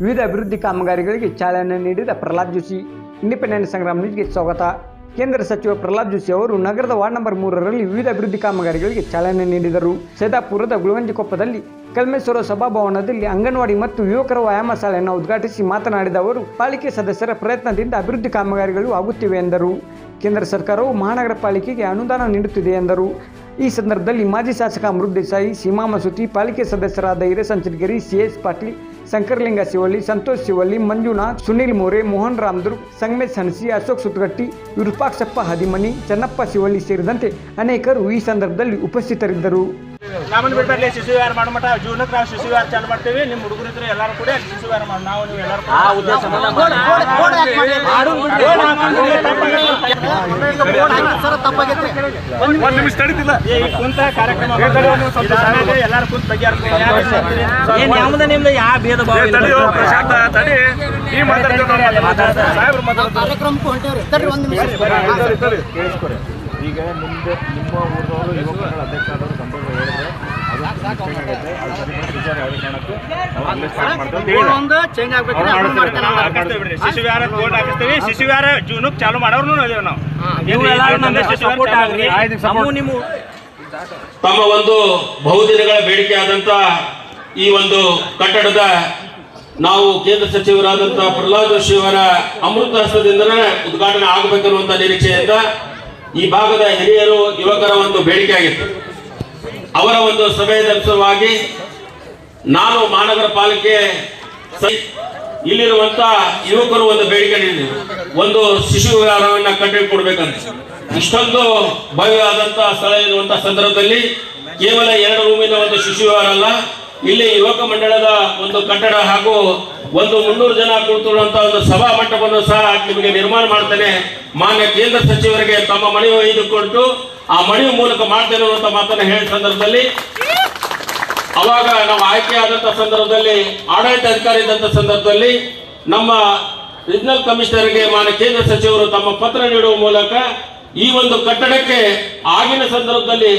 ವಿವಿಧ ಅಭಿವೃದ್ಧಿ ಕಾಮಗಾರಿಗಳಿಗೆ ಚಾಲನೆ ನೀಡಿದ ಪ್ರಹ್ಲಾದ್ ಜೋಶಿ, ಇಂಡಿಪೆಂಡೆಂಟ್ ಸಂಗ್ರಾಮ್ ನ್ಯೂಸ್ಗೆ ಸ್ವಾಗತ. ಕೇಂದ್ರ ಸಚಿವ ಪ್ರಹ್ಲಾದ್ ಜೋಶಿ ಅವರು ನಗರದ ವಾರ್ಡ್ ನಂಬರ್ ಮೂರರಲ್ಲಿ ವಿವಿಧ ಅಭಿವೃದ್ಧಿ ಕಾಮಗಾರಿಗಳಿಗೆ ಚಾಲನೆ ನೀಡಿದರು. ಸೇದಾಪುರದ ಗುಳವಂಜಿಕೊಪ್ಪದಲ್ಲಿ ಕಲ್ಮೇಶ್ವರ ಸಭಾಭವನದಲ್ಲಿ ಅಂಗನವಾಡಿ ಮತ್ತು ಯುವಕರ ವ್ಯಾಯಾಮ ಶಾಲೆಯನ್ನು ಉದ್ಘಾಟಿಸಿ ಮಾತನಾಡಿದ ಅವರು, ಪಾಲಿಕೆ ಸದಸ್ಯರ ಪ್ರಯತ್ನದಿಂದ ಅಭಿವೃದ್ಧಿ ಕಾಮಗಾರಿಗಳು ಆಗುತ್ತಿವೆ ಎಂದರು. ಕೇಂದ್ರ ಸರ್ಕಾರವು ಮಹಾನಗರ ಪಾಲಿಕೆಗೆ ಅನುದಾನ ನೀಡುತ್ತಿದೆ ಎಂದರು. ಈ ಸಂದರ್ಭದಲ್ಲಿ ಮಾಜಿ ಶಾಸಕ ಅಮೃತ್ ದೇಸಾಯಿ, ಸೀಮಾ ಮಸೂತಿ, ಪಾಲಿಕೆ ಸದಸ್ಯರಾದ ಹಿರೇಸಂಚನಗಿರಿ ಸಿಎಸ್ ಪಾಟೀಲ್ ಶಂಕರಲಿಂಗ ಶಿವಳ್ಳಿ, ಸಂತೋಷ್ ಶಿವಳ್ಳಿ, ಮಂಜುನಾಥ್, ಸುನೀಲ್ ಮೋರೆ, ಮೋಹನ್ ರಾಮದುರ್ಗ್ ಸಂಗಮೇಶ್ ಹನಸಿ ಅಶೋಕ್ ಸುತ್ತಗಟ್ಟಿ, ವಿರೂಪಾಕ್ಷಪ್ಪ ಹದಿಮನಿ, ಚನ್ನಪ್ಪ ಶಿವಳ್ಳಿ ಸೇರಿದಂತೆ ಅನೇಕರು ಈ ಸಂದರ್ಭದಲ್ಲಿ ಉಪಸ್ಥಿತರಿದ್ದರು. ನಮ್ಮನ್ನ ಬಿಟ್ಟಲ್ಲಿ ಶಿಶು ವಿಹಾರ ಮಾಡೋ ಮಟ್ಟ ಜೂನಕ್ಕೆ ನಾವು ಶಿಶು ವಿಹಾರ ಚಾಲು ಮಾಡ್ತೀವಿ. ನಿಮ್ಮ ಹುಡುಗರು ಇದ್ರೆ ಎಲ್ಲರೂ ಕೂಡ ಶಿಶು ವಿಹಾರ ಮಾಡಿ. ನಾವು ನೀವು ಎಲ್ಲರೂ ಆ ಉದ್ದೇಶ ಒಂದ್ ನಿಮಿಷ ತಡೀತಿಲ್ಲ. ಕುಂತ ಕಾರ್ಯಕ್ರಮ ಎಲ್ಲರೂ ಕುಂತ ಬಗೆಹರಿಸ್ತೀವಿ ನಮ್ದು ಯಾವ ಭೇದ ಭಾವ ಈಗ ನಿಮ್ದು ನಿಮ್ಮ ಊರದವರು ಯುವಕರ ಅಧ್ಯಕ್ಷ ಆದವರು ಅದು change ಆಗೈತೆ. ಅದು ಸರಿ ಟೀಚರ್ ಯಾವುದೇ ಕಾರಣಕ್ಕೂ ನಾವು ಅಲ್ಲೇ start ಮಾಡ್ತೇವೆ ಅಂತ ಹೇಳಿದ್ರು. ಶಿಶು ವಿಹಾರ ಬೋರ್ಡ್ ಹಾಕಿಸ್ತೀವಿ. ಶಿಶು ವಿಹಾರ ಜೂನಕ್ಕೆ ಚಾಲು ಮಾಡೋರ್ನು ಅದೇವ್ ನಾವು. ತಮ್ಮ ಒಂದು ಬಹುದಿನಗಳ ಬೇಡಿಕೆ ಆದಂತ ಈ ಒಂದು ಕಟ್ಟಡದ ನಾವು ಕೇಂದ್ರ ಸಚಿವರಾದಂತಹ ಪ್ರಹ್ಲಾದ್ ಜೋಶಿ ಅವರ ಅಮೃತ ಹಸ್ತದಿಂದ ಉದ್ಘಾಟನೆ ಆಗಬೇಕನ್ನುವಂತ ನಿರೀಕ್ಷೆಯಿಂದ ಈ ಭಾಗದ ಹಿರಿಯರು ಯುವಕರ ಒಂದು ಬೇಡಿಕೆ ಆಗಿತ್ತು. ಅವರ ಒಂದು ಸಭೆಯ ಸಲುವಾಗಿ ನಾನು ಮಹಾನಗರ ಪಾಲಿಕೆ ಇಲ್ಲಿರುವಂತ ಯುವಕರು ಒಂದು ಬೇಡಿಕೆ ನೀಡಿದರು ಒಂದು ಶಿಶು ವಿಹಾರವನ್ನ ಕಂಡು ಕೊಡ್ಬೇಕಂತ ಇಷ್ಟೊಂದು ಭವ್ಯವಾದಂತಹ ಸ್ಥಳ ಇರುವಂತ ಸಂದರ್ಭದಲ್ಲಿ ಕೇವಲ ಎರಡು ರೂಮಿನ ಒಂದು ಶಿಶು ವಿಹಾರ ಅಲ್ಲ, ಇಲ್ಲಿ ಯುವಕ ಮಂಡಳದ ಒಂದು ಕಟ್ಟಡ ಹಾಗೂ ಒಂದು ಮುನ್ನೂರು ಜನ ಕುಳಿತಿರುವಂತ ಒಂದು ಸಭಾ ಮಂಟಪವನ್ನು ಸಹ ನಿಮಗೆ ನಿರ್ಮಾಣ ಮಾಡ್ತೇನೆ. ಮಾನ್ಯ ಕೇಂದ್ರ ಸಚಿವರಿಗೆ ತಮ್ಮ ಮನವಿ ಒಯ್ದುಕೊಟ್ಟು ಆ ಮಣಿಯ ಮೂಲಕ ಮಾಡ್ತೇನೆ ಅನ್ನುವಂತ ಮಾತನ್ನ ಹೇಳಿದ ಸಂದರ್ಭದಲ್ಲಿ, ಅವಾಗ ನಾವು ಆಯ್ಕೆ ಆದಂತ ಸಂದರ್ಭದಲ್ಲಿ, ಆಡಳಿತ ಅಧಿಕಾರಿ ಇದ್ದಂತ ಸಂದರ್ಭದಲ್ಲಿ ನಮ್ಮ ರಿಜನಲ್ ಕಮಿಷನರ್ಗೆ ಮಾನ್ಯ ಕೇಂದ್ರ ಸಚಿವರು ತಮ್ಮ ಪತ್ರ ನೀಡುವ ಮೂಲಕ ಈ ಒಂದು ಕಟ್ಟಡಕ್ಕೆ ಆಗಿನ ಸಂದರ್ಭದಲ್ಲಿ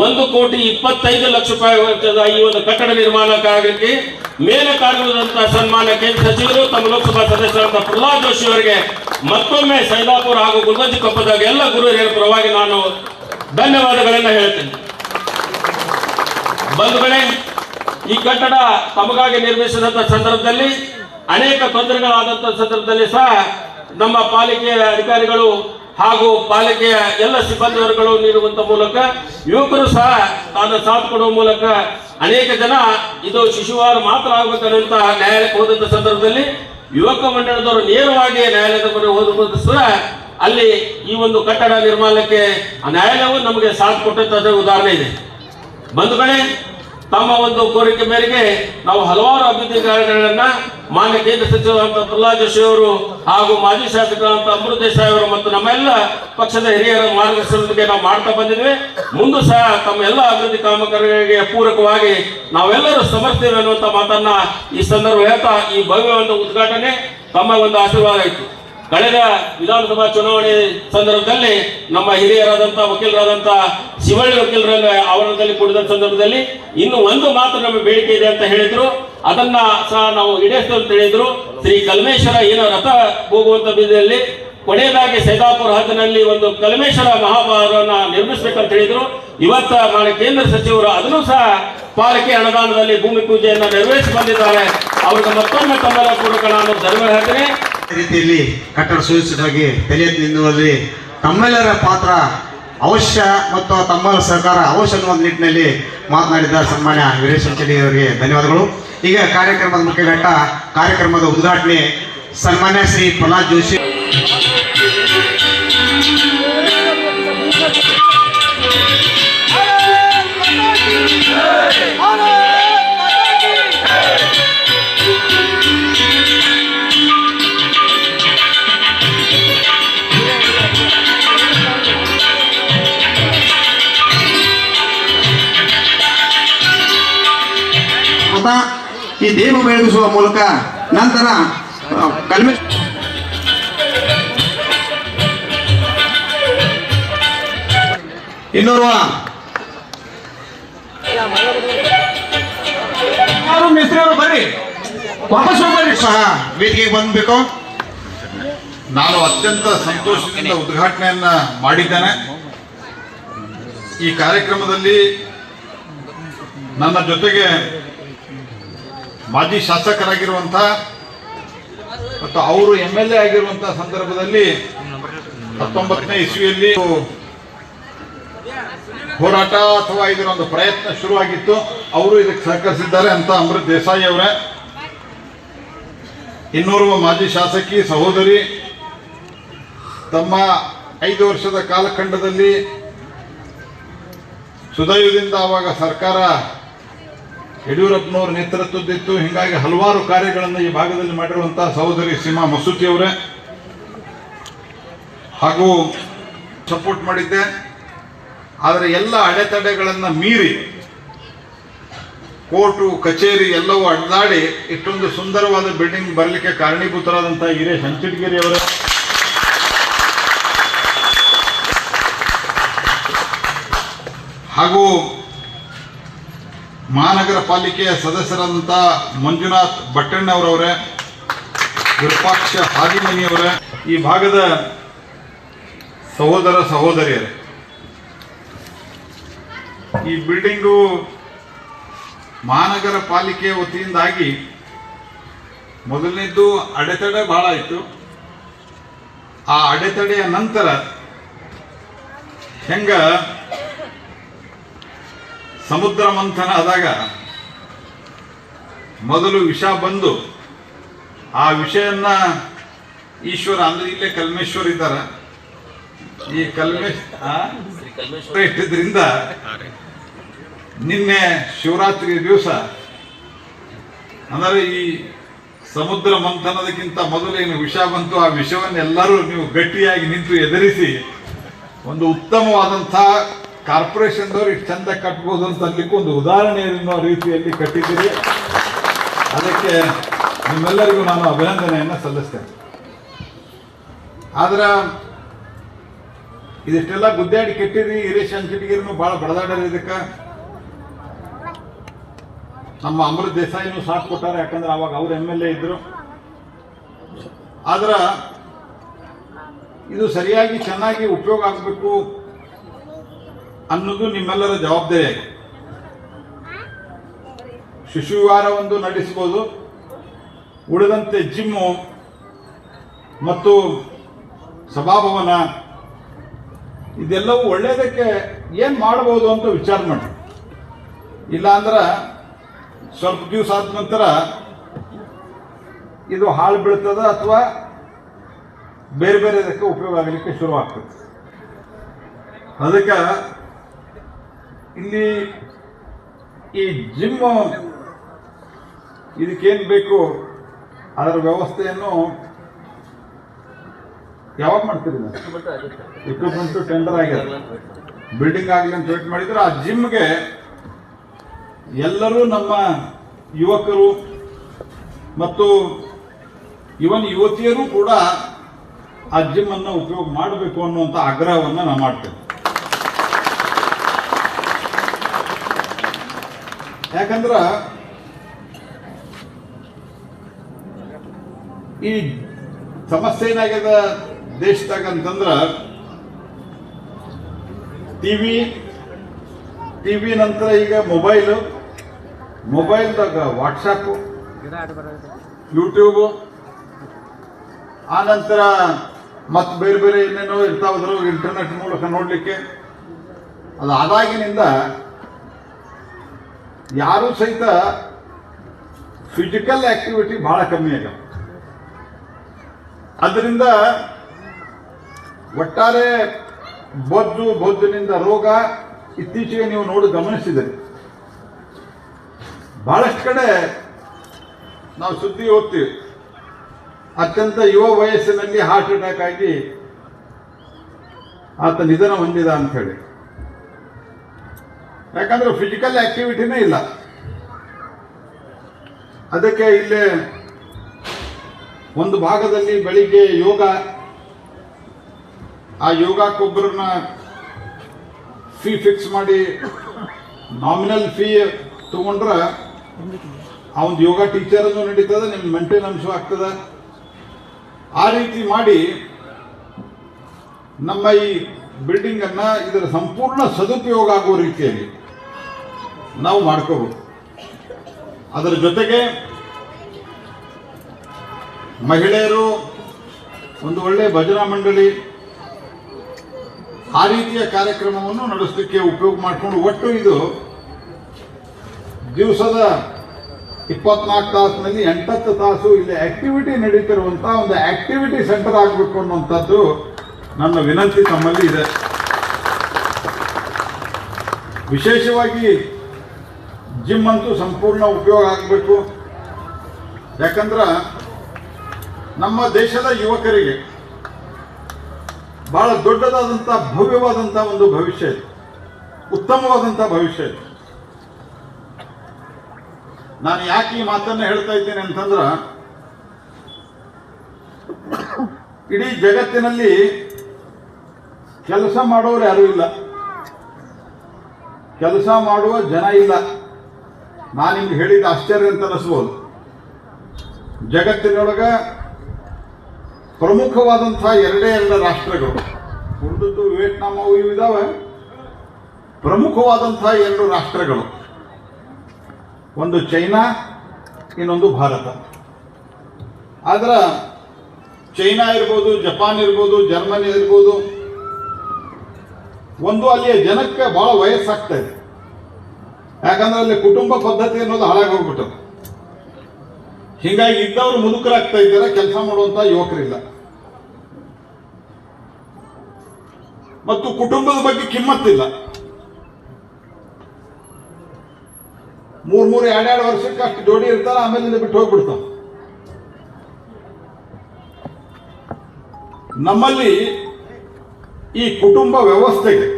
ಒಂದು ಕೋಟಿ ಇಪ್ಪತ್ತೈದು ಲಕ್ಷ ರೂಪಾಯಿ ವೆಚ್ಚದ ಈ ಒಂದು ಕಟ್ಟಡ ನಿರ್ಮಾಣಕ್ಕಾಗಕ್ಕೆ ಮೇಲೆ ಕಾರ್ಯದಂತಹ ಸನ್ಮಾನ ಕೇಂದ್ರ ಸಚಿವರು ತಮ್ಮ ಲೋಕಸಭಾ ಸದಸ್ಯರಾದ ಪ್ರಹ್ಲಾದ್ ಜೋಶಿ ಅವರಿಗೆ ಮತ್ತೊಮ್ಮೆ ಸೈದಾಪುರ ಹಾಗೂ ಗುಲ್ಬಂಜಿ ಕೊಪ್ಪದಾಗ ಎಲ್ಲ ಗುರು ಹಿರಿಯರ ಪರವಾಗಿ ನಾನು ಧನ್ಯವಾದಗಳನ್ನ ಹೇಳ್ತೇನೆ. ಬಂಧುಗಳೇ, ಈ ಕಟ್ಟಡ ತಮಗಾಗಿ ನಿರ್ಮಿಸಿದಂತ ಸಂದರ್ಭದಲ್ಲಿ, ಅನೇಕ ತೊಂದರೆಗಳಾದಂತ ಸಂದರ್ಭದಲ್ಲಿ ಸಹ ನಮ್ಮ ಪಾಲಿಕೆಯ ಅಧಿಕಾರಿಗಳು ಹಾಗೂ ಪಾಲಿಕೆಯ ಎಲ್ಲ ಸಿಬ್ಬಂದಿ ವರ್ಗಗಳು ನೀಡುವಂತ ಮೂಲಕ ಯುವಕರು ಸಹ ತಾನು ಸಾಥ್ ಕೊಡುವ ಮೂಲಕ ಅನೇಕ ಜನ ಇದು ಶಿಶುವಾರ ಮಾತ್ರ ಆಗ್ಬೇಕನ್ನುವಂತ ನ್ಯಾಯಾಲಯಕ್ಕೆ ಹೋದಂತ ಸಂದರ್ಭದಲ್ಲಿ ಯುವಕ ಮಂಡಳದವರು ನೇರವಾಗಿ ನ್ಯಾಯಾಲಯದ ಮೊರೆ ಸಹ ಅಲ್ಲಿ ಈ ಒಂದು ಕಟ್ಟಡ ನಿರ್ಮಾಣಕ್ಕೆ ನ್ಯಾಯಾಲಯವು ನಮಗೆ ಸಾಥ್ ಕೊಟ್ಟಂತ ಉದಾಹರಣೆ ಇದೆ. ಬಂಧುಗಳೇ, ತಮ್ಮ ಒಂದು ಕೋರಿಕೆ ಮೇರೆಗೆ ನಾವು ಹಲವಾರು ಅಭಿವೃದ್ಧಿ ಕಾರ್ಯಗಳನ್ನ ಮಾನ್ಯ ಕೇಂದ್ರ ಸಚಿವರಂತ ಪ್ರಹ್ಲಾದ್ ಜೋಶಿ ಅವರು ಹಾಗೂ ಮಾಜಿ ಶಾಸಕರಂತ ಅಮೃತ ದೇಸಾಯಿ ಅವರು ಮತ್ತು ನಮ್ಮೆಲ್ಲ ಪಕ್ಷದ ಹಿರಿಯರ ಮಾರ್ಗದರ್ಶನದೊಂದಿಗೆ ನಾವು ಮಾಡ್ತಾ ಬಂದಿದ್ವಿ ಮುಂದೆ ಸಹ ತಮ್ಮ ಎಲ್ಲ ಅಭಿವೃದ್ಧಿ ಕಾಮಗಾರಿಗಳಿಗೆ ಪೂರಕವಾಗಿ ನಾವೆಲ್ಲರೂ ಸಮರ್ಥೇವೆ ಅನ್ನುವಂತ ಮಾತನ್ನ ಈ ಸಂದರ್ಭ ಹೇಳ್ತಾ ಈ ಭವ್ಯ ಒಂದು ಉದ್ಘಾಟನೆ ತಮ್ಮ ಒಂದು ಆಶೀರ್ವಾದ ಆಯಿತು. ಕಳೆದ ವಿಧಾನಸಭಾ ಚುನಾವಣೆ ಸಂದರ್ಭದಲ್ಲಿ ನಮ್ಮ ಹಿರಿಯರಾದಂತ ವಕೀಲರಾದಂತ ಶಿವಳ್ಳಿ ವಕೀಲರ ಆವರಣದಲ್ಲಿ ಕೂಡಿದ ಸಂದರ್ಭದಲ್ಲಿ ಇನ್ನು ಒಂದು ಮಾತ್ರ ನಮ್ಮ ಬೇಡಿಕೆ ಇದೆ ಅಂತ ಹೇಳಿದ್ರು. ಅದನ್ನ ಸಹ ನಾವು ಈಡೇರಿಸ್ತು ಅಂತ ಹೇಳಿದ್ರು. ಶ್ರೀ ಕಲ್ಮೇಶ್ವರ ಏನೋ ರಥ ಹೋಗುವಂತ ಬೀದಿಯಲ್ಲಿ ಕೊನೆಯದಾಗಿ ಸೈದಾಪುರ ಹತ್ತಿನಲ್ಲಿ ಒಂದು ಕಲ್ಮೇಶ್ವರ ಮಹಾಭಾರವನ್ನ ನಿರ್ಮಿಸಬೇಕಂತ ಹೇಳಿದ್ರು. ಇವತ್ತ ನಾಳೆ ಕೇಂದ್ರ ಸಚಿವರು ಅದನ್ನು ಸಹ ಪಾಲಿಕೆ ಅನುದಾನದಲ್ಲಿ ಭೂಮಿ ಪೂಜೆಯನ್ನು ನೆರವೇರಿಸಿ ಬಂದಿದ್ದಾರೆ. ಅವ್ರಿಗೆ ಮತ್ತೊಮ್ಮೆ ತಮ್ಮೆಲ್ಲ ಕೂಡ ನಾನು ಧನ್ಯವಾದ ಹೇಳ್ತೇನೆ. ರೀತಿಯಲ್ಲಿ ಕಟ್ಟಡ ಸುರಕ್ಷಿತವಾಗಿ ತಲೆ ಎತ್ತಿ ನಿಲ್ಲುವಲ್ಲಿ ತಮ್ಮೆಲ್ಲರ ಪಾತ್ರ ಅವಶ್ಯ ಮತ್ತು ತಮ್ಮ ಸರ್ಕಾರ ಅವಶ್ಯ ಅನ್ನುವ ನಿಟ್ಟಿನಲ್ಲಿ ಮಾತನಾಡಿದ ಸನ್ಮಾನ್ಯ ವೀರೇಶ್ ಅವರಿಗೆ ಧನ್ಯವಾದಗಳು ಈಗ ಕಾರ್ಯಕ್ರಮದ ಮುಖ್ಯ ಘಟ್ಟ ಕಾರ್ಯಕ್ರಮದ ಉದ್ಘಾಟನೆ ಸನ್ಮಾನ್ಯ ಶ್ರೀ ಪ್ರಹ್ಲಾದ್ ಜೋಶಿ ಮತ ಈ ದೇವ ಬೆಳಗಿಸುವ ಮೂಲಕ ನಂತರ ಕಲ್ಮೆ ಇನ್ನೋರ್ವ. ಯಾರು ಮಿಸ್ತ್ರಿ ಅವರು ಬರ್ರಿ. ವಾಪಸ್ ಬರ್ರಿ ಸಹ ವೇದಿಕೆಗೆ ಬಂದ್ಬೇಕು ನಾನು ಅತ್ಯಂತ ಸಂತೋಷದಿಂದ ಉದ್ಘಾಟನೆಯನ್ನ ಮಾಡಿದ್ದೇನೆ. ಈ ಕಾರ್ಯಕ್ರಮದಲ್ಲಿ ನನ್ನ ಜೊತೆಗೆ ಮಾಜಿ ಶಾಸಕರಾಗಿರುವಂಥ ಮತ್ತು ಅವರು ಎಂ ಎಲ್ ಎ ಆಗಿರುವಂತಹ ಸಂದರ್ಭದಲ್ಲಿ ಹತ್ತೊಂಬತ್ತನೇ ಇಸ್ವಿಯಲ್ಲಿ ಹೋರಾಟ ಅಥವಾ ಇದರ ಒಂದು ಪ್ರಯತ್ನ ಶುರುವಾಗಿತ್ತು. ಅವರು ಇದಕ್ಕೆ ಸಹಕರಿಸಿದ್ದಾರೆ ಅಂತ ಅಮೃತ್ ದೇಸಾಯಿ ಅವರೇ. ಇನ್ನೋರ್ವ ಮಾಜಿ ಶಾಸಕಿ ಸಹೋದರಿ ತಮ್ಮ ಐದು ವರ್ಷದ ಕಾಲಖಂಡದಲ್ಲಿ ಸುದೈವದಿಂದ ಆವಾಗ ಸರ್ಕಾರ ಯಡಿಯೂರಪ್ಪನವ್ರ ನೇತೃತ್ವದ್ದಿತ್ತು ಹೀಗಾಗಿ ಹಲವಾರು ಕಾರ್ಯಗಳನ್ನು ಈ ಭಾಗದಲ್ಲಿ ಮಾಡಿರುವಂತಹ ಸಹೋದರಿ ಸೀಮಾ ಮಸೂತಿ ಅವರೇ. ಹಾಗೂ ಸಪೋರ್ಟ್ ಮಾಡಿದ್ದೆ. ಆದರೆ ಎಲ್ಲ ಅಡೆತಡೆಗಳನ್ನು ಮೀರಿ ಕೋರ್ಟು, ಕಚೇರಿ ಎಲ್ಲವೂ ಅಡ್ಡಾಡಿ ಇಷ್ಟೊಂದು ಸುಂದರವಾದ ಬಿಲ್ಡಿಂಗ್ ಬರಲಿಕ್ಕೆ ಕಾರಣೀಭೂತರಾದಂತಹ ಹಿರೇಶ್ ಹಂಚಿಟಗಿರಿ ಅವರ. ಹಾಗೂ ಮಹಾನಗರ ಪಾಲಿಕೆಯ ಸದಸ್ಯರಾದಂತಹ ಮಂಜುನಾಥ್ ಭಟ್ಟಣ್ಣವರವರೇ ವಿರೂಪಾಕ್ಷ ಹಾದಿಮನಿಯವರೇ, ಈ ಭಾಗದ ಸಹೋದರ ಸಹೋದರಿಯರೇ. ಈ ಬಿಲ್ಡಿಂಗು ಮಹಾನಗರ ಪಾಲಿಕೆ ವತಿಯಿಂದಾಗಿ ಮೊದಲನೇದ್ದು ಅಡೆತಡೆ ಬಹಳ ಇತ್ತು. ಆ ಅಡೆತಡೆಯ ನಂತರ ಹೆಂಗ ಸಮುದ್ರ ಮಂಥನ ಆದಾಗ ಮೊದಲು ವಿಷ ಬಂದು ಆ ವಿಷಯನ್ನ ಈಶ್ವರ, ಅಂದ್ರೆ ಇಲ್ಲೇ ಕಲ್ಮೇಶ್ವರ್ ಇದ್ದಾರೆ ಈ ಕಲ್ಮೇಶ್? ಇಟ್ಟಿದ್ರಿಂದ ನಿನ್ನೆ ಶಿವರಾತ್ರಿ ದಿವಸ, ಅಂದರೆ ಈ ಸಮುದ್ರ ಮಂಥನದಕ್ಕಿಂತ ಮೊದಲು ಏನು ವಿಷ ಬಂತು, ಆ ವಿಷವನ್ನೆಲ್ಲರೂ ನೀವು ಗಟ್ಟಿಯಾಗಿ ನಿಂತು ಎದುರಿಸಿ ಒಂದು ಉತ್ತಮವಾದಂಥ ಕಾರ್ಪೊರೇಷನ್ದವ್ರು ಇಷ್ಟು ಚಂದ ಕಟ್ಬೋದು ಅಂತ ಅನ್ಲಿಕ್ಕೆ ಒಂದು ಉದಾಹರಣೆ ಅನ್ನೋ ರೀತಿಯಲ್ಲಿ ಕಟ್ಟಿದ್ದೀರಿ. ಅದಕ್ಕೆ ನಿಮ್ಮೆಲ್ಲರಿಗೂ ನಾನು ಅಭಿನಂದನೆಯನ್ನು ಸಲ್ಲಿಸ್ತೇನೆ. ಆದ್ರೆ, ಇದಿಷ್ಟೆಲ್ಲ ಗುದ್ದಾಡಿ ಕೆಟ್ಟಿರಿ ಹಿರೇಶ್ ಅಂಚಿಟಿಗಿರಿನು ಭಾಳ ಬಡದಾಡೋದು ಇದಕ್ಕೆ. ನಮ್ಮ ಅಮೃತ್ ದೇಸಾಯಿನೂ ಸಾಥ್ ಕೊಟ್ಟಾರೆ, ಯಾಕಂದ್ರೆ ಅವಾಗ ಅವ್ರು ಎಂ ಎಲ್ ಎ ಇದ್ರು. ಆದ್ರ, ಇದು ಸರಿಯಾಗಿ ಚೆನ್ನಾಗಿ ಉಪಯೋಗ ಆಗಬೇಕು. ಅನ್ನೋದು ನಿಮ್ಮೆಲ್ಲರ ಜವಾಬ್ದಾರಿ ಆಗಿದೆ. ಶಿಶು ಒಂದು ನಡೆಸಬಹುದು. ಉಳಿದಂತೆ ಜಿಮ್ಮು ಮತ್ತು ಸಭಾಭವನ, ಇದೆಲ್ಲವೂ ಒಳ್ಳೆಯದಕ್ಕೆ ಏನು ಮಾಡಬಹುದು ಅಂತ ವಿಚಾರ ಮಾಡಿ ಇಲ್ಲ ಅಂದ್ರೆ ಸ್ವಲ್ಪ ದಿವಸ ಆದ ನಂತರ ಇದು ಹಾಳು ಬೀಳ್ತದ ಅಥವಾ ಬೇರೆ ಬೇರೆ ಇದಕ್ಕೆ ಉಪಯೋಗ ಆಗಲಿಕ್ಕೆ ಶುರು ಆಗ್ತದೆ ಅದಕ್ಕೆ ಇಲ್ಲಿ ಈ ಜಿಮ್ ಇದಕ್ಕೇನು ಬೇಕು? ಅದರ ವ್ಯವಸ್ಥೆಯನ್ನು ಯಾವಾಗ ಮಾಡ್ತೀರಿ ಇಕ್ವಿಪ್ಮೆಂಟ್ ಟೆಂಡರ್ ಆಗಿದೆ. ಬಿಲ್ಡಿಂಗ್ ಆಗಲಿ ಅಂತ ವೇಟ್ ಮಾಡಿದ್ರೆ ಆ ಜಿಮ್ಗೆ ಎಲ್ಲರೂ ನಮ್ಮ ಯುವಕರು ಮತ್ತು ಇವನ್ ಯುವತಿಯರು ಕೂಡ ಆ ಜಿಮ್ ಅನ್ನು ಉಪಯೋಗ ಮಾಡಬೇಕು ಅನ್ನುವಂಥ ಆಗ್ರಹವನ್ನು ನಾವು ಮಾಡ್ತೇನೆ. ಯಾಕಂದ್ರ ಈ ಸಮಸ್ಯೆ ಏನಾಗ್ಯದ ದೇಶದಾಗ ಅಂತಂದ್ರ ಟಿವಿ ಟಿವಿ ನಂತರ ಈಗ ಮೊಬೈಲು, ಮೊಬೈಲ್ದಾಗ ವಾಟ್ಸಪ್, ಯೂಟ್ಯೂಬ್, ಆ ನಂತರ ಮತ್ತೆ ಬೇರೆ ಬೇರೆ ಏನೇನೋ ಇರ್ತಾವದ್ರು ಇಂಟರ್ನೆಟ್ ಮೂಲಕ ನೋಡಲಿಕ್ಕೆ. ಅದು ಆದಾಗಿನಿಂದ ಯಾರೂ ಸಹಿತ ಫಿಸಿಕಲ್ ಆಕ್ಟಿವಿಟಿ ಬಹಳ ಕಮ್ಮಿ ಆಗ್ಯಾವ. ಅದರಿಂದ ಒಟ್ಟಾರೆ ಬೊಜ್ಜು, ಬೊಜ್ಜಿನಿಂದ ರೋಗ ಇತ್ತೀಚೆಗೆ ನೀವು ನೋಡಿ ಗಮನಿಸಿದರೆ. ಬಹಳಷ್ಟು ಕಡೆ ನಾವು ಸುದ್ದಿ ಓದ್ತೀವಿ. ಅತ್ಯಂತ ಯುವ ವಯಸ್ಸಿನಲ್ಲಿ ಹಾರ್ಟ್ ಅಟ್ಯಾಕ್ ಆಗಿ ಆತ ನಿಧನ ಹೊಂದಿದ ಅಂತ ಹೇಳಿ. ಯಾಕಂದ್ರೆ ಫಿಸಿಕಲ್ ಆಕ್ಟಿವಿಟಿನೇ ಇಲ್ಲ. ಅದಕ್ಕೆ ಇಲ್ಲಿ ಒಂದು ಭಾಗದಲ್ಲಿ ಬೆಳಿಗ್ಗೆ ಯೋಗ, ಆ ಯೋಗಕ್ಕೊಬ್ಬರನ್ನ ಫೀ ಫಿಕ್ಸ್ ಮಾಡಿ ನಾಮಿನಲ್ ಫೀ ತಗೊಂಡ್ರೆ ಅವನ ಯೋಗ ಟೀಚರ್ ಅನ್ನು ನಡೀತದೆ ನಿಮ್ಮ ಮೆಂಟೆನೆನ್ಸು ಆಗ್ತದೆ. ಆ ರೀತಿ ಮಾಡಿ ನಮ್ಮ ಈ ಬಿಲ್ಡಿಂಗ್ ಅನ್ನ ಇದರ ಸಂಪೂರ್ಣ ಸದುಪಯೋಗ ಆಗುವ ರೀತಿಯಲ್ಲಿ ನಾವು ಮಾಡ್ಕೋಬೇಕು. ಅದರ ಜೊತೆಗೆ ಮಹಿಳೆಯರು ಒಂದು ಒಳ್ಳೆಯ ಭಜನಾ ಮಂಡಳಿ ಆ ರೀತಿಯ ಕಾರ್ಯಕ್ರಮವನ್ನು ನಡೆಸಲಿಕ್ಕೆ ಉಪಯೋಗ ಮಾಡಿಕೊಂಡು ಒಟ್ಟು ಇದು ದಿವಸದ ಇಪ್ಪತ್ನಾಲ್ಕು ತಾಸಿನಲ್ಲಿ ಎಂಟತ್ತು ತಾಸು ಇಲ್ಲಿ ಆಕ್ಟಿವಿಟಿ ನಡೀತಿರುವಂತಹ ಒಂದು ಆಕ್ಟಿವಿಟಿ ಸೆಂಟರ್ ಆಗಬೇಕು ಅನ್ನುವಂಥದ್ದು ನನ್ನ ವಿನಂತಿ ತಮ್ಮಲ್ಲಿ ಇದೆ. ವಿಶೇಷವಾಗಿ ಜಿಮ್ ಅಂತೂ ಸಂಪೂರ್ಣ ಉಪಯೋಗ ಆಗಬೇಕು. ಯಾಕಂದ್ರೆ ನಮ್ಮ ದೇಶದ ಯುವಕರಿಗೆ ಬಹಳ ದೊಡ್ಡದಾದಂಥ ಭವ್ಯವಾದಂಥ ಒಂದು ಭವಿಷ್ಯ ಇದೆ. ಉತ್ತಮವಾದಂಥ ಭವಿಷ್ಯ ಇದೆ. ನಾನು ಯಾಕೆ ಈ ಮಾತನ್ನ ಹೇಳ್ತಾ ಇದ್ದೇನೆ ಅಂತಂದ್ರೆ, ಇಡೀ ಜಗತ್ತಿನಲ್ಲಿ ಕೆಲಸ ಮಾಡೋರು ಯಾರೂ ಇಲ್ಲ. ಕೆಲಸ ಮಾಡುವ ಜನ ಇಲ್ಲ. ನಾನು ನಿಮ್ಗೆ ಹೇಳಿದ ಆಶ್ಚರ್ಯ ಅಂತ ಅನಿಸ್ಬೋದು ಜಗತ್ತಿನೊಳಗ ಪ್ರಮುಖವಾದಂಥ ಎರಡೇ ಎರಡು ರಾಷ್ಟ್ರಗಳು. ಉಳಿದದ್ದು ವಿಯೆಟ್ನಾಂ ಅವು ಇವು ಇದಾವೆ. ಪ್ರಮುಖವಾದಂಥ ಎರಡು ರಾಷ್ಟ್ರಗಳು. ಒಂದು ಚೈನಾ, ಇನ್ನೊಂದು ಭಾರತ. ಆದ್ರೆ ಚೈನಾ ಇರ್ಬೋದು, ಜಪಾನ್ ಇರ್ಬೋದು, ಜರ್ಮನಿ ಇರ್ಬೋದು, ಒಂದು ಅಲ್ಲಿಯ ಜನಕ್ಕೆ ಬಹಳ ವಯಸ್ಸಾಗ್ತಾ ಇದೆ. ಯಾಕಂದ್ರೆ ಅಲ್ಲಿ ಕುಟುಂಬ ಪದ್ಧತಿ ಅನ್ನೋದು ಹಾಳಾಗಿ ಹಿಂಗಾಗಿ ಹೀಗಾಗಿ ಇದ್ದವರು ಮುದುಕರಾಗ್ತಾ ಇದ್ದಾರೆ, ಕೆಲಸ ಮಾಡುವಂತ ಯುವಕರಿಲ್ಲ. ಮತ್ತು ಕುಟುಂಬದ ಬಗ್ಗೆ ಕಿಮ್ಮತ್ತಿಲ್ಲ. ಮೂರ್, ಮೂರು ಎರಡೆರಡು ವರ್ಷಕ್ಕೆ ಅಷ್ಟು ಜೋಡಿ ಇರ್ತಾರೆ, ಆಮೇಲೆ ಬಿಟ್ಟು ಹೋಗ್ಬಿಡ್ತಾವ ನಮ್ಮಲ್ಲಿ ಈ ಕುಟುಂಬ ವ್ಯವಸ್ಥೆಗೆ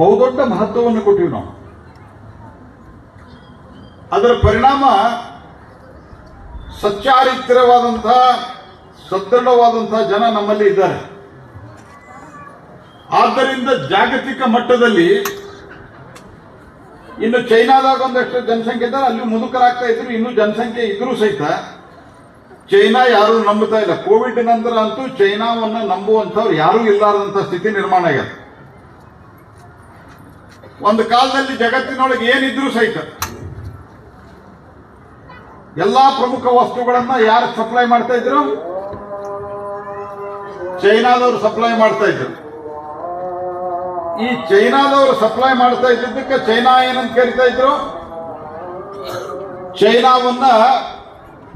ಬಹುದೊಡ್ಡ ಮಹತ್ವವನ್ನು ಕೊಟ್ಟಿವಿ ನಾವು. ಅದರ ಪರಿಣಾಮ ಸಚ್ಚಾರಿತ್ರವಾದಂತಹ ಸದೃಢವಾದಂತಹ ಜನ ನಮ್ಮಲ್ಲಿ ಇದ್ದಾರೆ. ಆದ್ದರಿಂದ ಜಾಗತಿಕ ಮಟ್ಟದಲ್ಲಿ ಇನ್ನು ಚೈನಾದಾಗ ಒಂದಷ್ಟು ಜನಸಂಖ್ಯೆ ಇದ್ದಾರೆ ಅಲ್ಲಿ ಮುದುಕರಾಗ್ತಾ ಇದ್ರು, ಇನ್ನು ಜನಸಂಖ್ಯೆ ಇದ್ರೂ ಸಹಿತ ಚೈನಾ ಯಾರು ನಂಬುತ್ತಾ ಇಲ್ಲ. ಕೋವಿಡ್ ನಂತರ ಅಂತೂ ಚೈನಾವನ್ನ ನಂಬುವಂಥವ್ರು ಯಾರೂ ಇಲ್ಲಾರದಂತಹ ಸ್ಥಿತಿ ನಿರ್ಮಾಣ ಆಗ್ಯದ. ಒಂದು ಕಾಲದಲ್ಲಿ ಜಗತ್ತಿನೊಳಗೆ ಏನಿದ್ರು ಸಹಿತ ಎಲ್ಲಾ ಪ್ರಮುಖ ವಸ್ತುಗಳನ್ನ ಯಾರು ಸಪ್ಲೈ ಮಾಡ್ತಾ ಇದ್ರು? ಚೈನಾದವರು ಸಪ್ಲೈ ಮಾಡ್ತಾ ಇದ್ರು. ಈ ಚೈನಾದವರು ಸಪ್ಲೈ ಮಾಡ್ತಾ ಇದ್ದಿದ್ದಕ್ಕೆ ಚೈನಾ ಏನಂತ ಕರಿತಾ ಇದ್ರು? ಚೈನಾವನ್ನ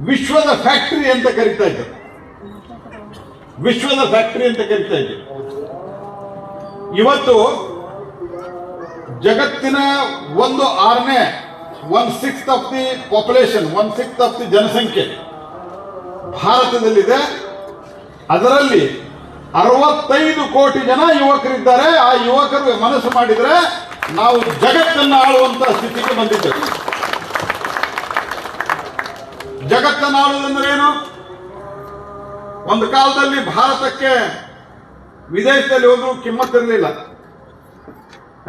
ವಿಶ್ವದ ಫ್ಯಾಕ್ಟರಿ ಅಂತ ಕರಿತಾ ಇದ್ರು. ವಿಶ್ವದ ಫ್ಯಾಕ್ಟರಿ ಅಂತ ಕರಿತಾ ಇದ್ರು. ಇವತ್ತು ಜಗತ್ತಿನ ಒಂದು ಆರನೇ one sixth of the population one six of the ಜನಸಂಖ್ಯೆ. ಭಾರತದಲ್ಲಿದೆ, ಅದರಲ್ಲಿ ಅರವತ್ತೈದು ಕೋಟಿ ಜನ ಯುವಕರಿದ್ದಾರೆ. ಆ ಯುವಕರು ಮನಸ್ಸು ಮಾಡಿದರೆ ನಾವು ಜಗತ್ತನ್ನು ಆಳುವಂತ ಸ್ಥಿತಿಗೆ ಬಂದಿದ್ದೇವೆ. ಜಗತ್ತನ್ನು ಆಳುವುದಂದ್ರೆ ಏನು? ಒಂದು ಕಾಲದಲ್ಲಿ ಭಾರತಕ್ಕೆ ವಿದೇಶದಲ್ಲಿ ಹೋದ್ರು ಕಿಮ್ಮತ್ತಿರಲಿಲ್ಲ.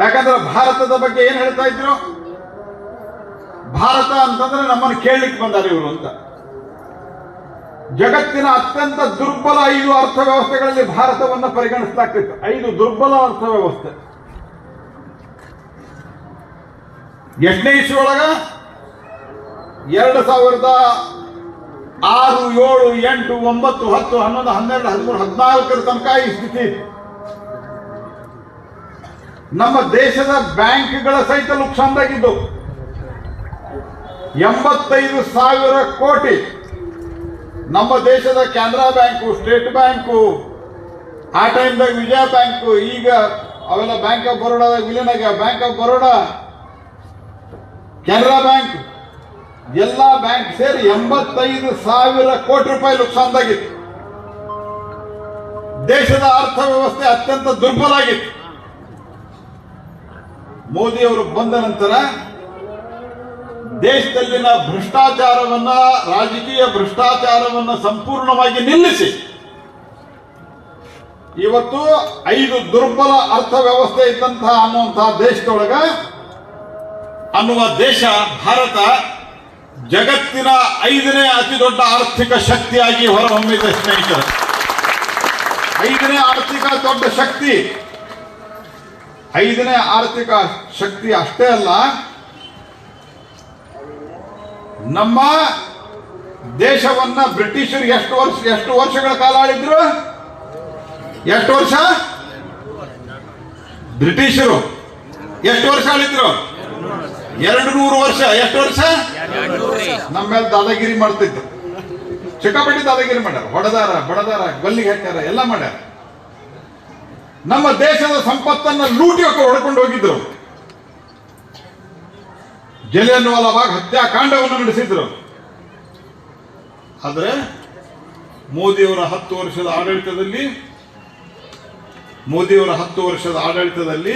ಯಾಕಂದ್ರೆ ಭಾರತದ ಬಗ್ಗೆ ಏನ್ ಹೇಳ್ತಾ ಇದ್ರು? ಭಾರತ ಅಂತಂದ್ರೆ ನಮ್ಮನ್ನು ಕೇಳಲಿಕ್ಕೆ ಬಂದಾರೆ ಇವರು ಅಂತ. ಜಗತ್ತಿನ ಅತ್ಯಂತ ದುರ್ಬಲ ಐದು ಅರ್ಥವ್ಯವಸ್ಥೆಗಳಲ್ಲಿ ಭಾರತವನ್ನು ಪರಿಗಣಿಸಲಾಗ್ತಿತ್ತು. ಐದು ದುರ್ಬಲ ಅರ್ಥವ್ಯವಸ್ಥೆ. ಎಷ್ಟನೇ ಇಸ್ವಿ ಒಳಗ ಎರಡು ಸಾವಿರದ ಆರು, ಏಳು, ಎಂಟು, ಒಂಬತ್ತು, ಹತ್ತು, ಹನ್ನೊಂದು, ಹನ್ನೆರಡು, ಹದಿಮೂರು, ಹದಿನಾಲ್ಕರ ತನಕ ಈ ಸ್ಥಿತಿ ನಮ್ಮ ದೇಶದ ಬ್ಯಾಂಕ್ಗಳ ಸಹಿತ ನುಕ್ಸಾನ್ದಾಗಿದ್ದು ಎಂಬತ್ತೈದು ಸಾವಿರ ಕೋಟಿ. ನಮ್ಮ ದೇಶದ ಕೆನರಾ ಬ್ಯಾಂಕು, ಸ್ಟೇಟ್ ಬ್ಯಾಂಕು, ಆ ಟೈಮ್ದಾಗ ವಿಜಯ ಬ್ಯಾಂಕು, ಈಗ ಅವೆಲ್ಲ ಬ್ಯಾಂಕ್ ಆಫ್ ಬರೋಡಾದಾಗ ವಿಲೀನಾಗ bank of Baroda, Canara bank, ಎಲ್ಲ ಬ್ಯಾಂಕ್ ಸೇರಿ ಎಂಬತ್ತೈದು ಸಾವಿರ ಕೋಟಿ ರೂಪಾಯಿ ನುಕ್ಸಾನ್ದಾಗಿತ್ತು ದೇಶದ ಅರ್ಥವ್ಯವಸ್ಥೆ ಅತ್ಯಂತ ದುರ್ಬಲ ಆಗಿತ್ತು. ಮೋದಿ ಅವರು ಬಂದ ನಂತರ ದೇಶದಲ್ಲಿನ ಭ್ರಷ್ಟಾಚಾರವನ್ನ, ರಾಜಕೀಯ ಭ್ರಷ್ಟಾಚಾರವನ್ನ ಸಂಪೂರ್ಣವಾಗಿ ನಿಲ್ಲಿಸಿ. ಇವತ್ತು ಐದು ದುರ್ಬಲ ಅರ್ಥವ್ಯವಸ್ಥೆ ಇದ್ದಂತಹ ಅನ್ನುವಂತಹ ದೇಶದೊಳಗ ಅನ್ನುವ ದೇಶ ಭಾರತ ಜಗತ್ತಿನ ಐದನೇ ಅತಿ ದೊಡ್ಡ ಆರ್ಥಿಕ ಶಕ್ತಿಯಾಗಿ ಹೊರಹೊಮ್ಮಿದೆ ಸ್ನೇಹಿತರು. ಐದನೇ ಆರ್ಥಿಕ ದೊಡ್ಡ ಶಕ್ತಿ. ಐದನೇ ಆರ್ಥಿಕ ಶಕ್ತಿ ಅಷ್ಟೇ ಅಲ್ಲ ನಮ್ಮ ದೇಶವನ್ನ ಬ್ರಿಟಿಷರು ಎಷ್ಟು ವರ್ಷ, ಎಷ್ಟು ವರ್ಷಗಳ ಕಾಲ ಆಳಿದ್ರು? ಎಷ್ಟು ವರ್ಷ? ಬ್ರಿಟಿಷರು ಎಷ್ಟು ವರ್ಷ ಆಳಿದ್ರು? ಎರಡು ನೂರು ವರ್ಷ, ಎಷ್ಟು ವರ್ಷ? ನಮ್ಮ ಮೇಲೆ ದಾದಾಗಿರಿ ಮಾಡ್ತಿದ್ರು. ಚಿಕ್ಕಪಟ್ಟಿ ದಾದಾಗಿರಿ ಮಾಡ್ಯಾರ, ಹೊಡೆದಾರ, ಬಡದಾರ, ಗಲ್ಲಿಗೆ ಹಾಕ್ಯಾರ, ಎಲ್ಲ ಮಾಡ್ಯಾರ. ನಮ್ಮ ದೇಶದ ಸಂಪತ್ತನ್ನ ಲೂಟಿ ಹೊಡ್ಕೊಂಡು ಹೋಗಿದ್ರು. ಜಲಿಯನ್ ವಾಲಾಬಾಗ್ ಹತ್ಯಾಕಾಂಡವನ್ನು ನಡೆಸಿದ್ರು. ಆದರೆ ಮೋದಿಯವರ ಹತ್ತು ವರ್ಷದ ಆಡಳಿತದಲ್ಲಿ, ಮೋದಿಯವರ ಹತ್ತು ವರ್ಷದ ಆಡಳಿತದಲ್ಲಿ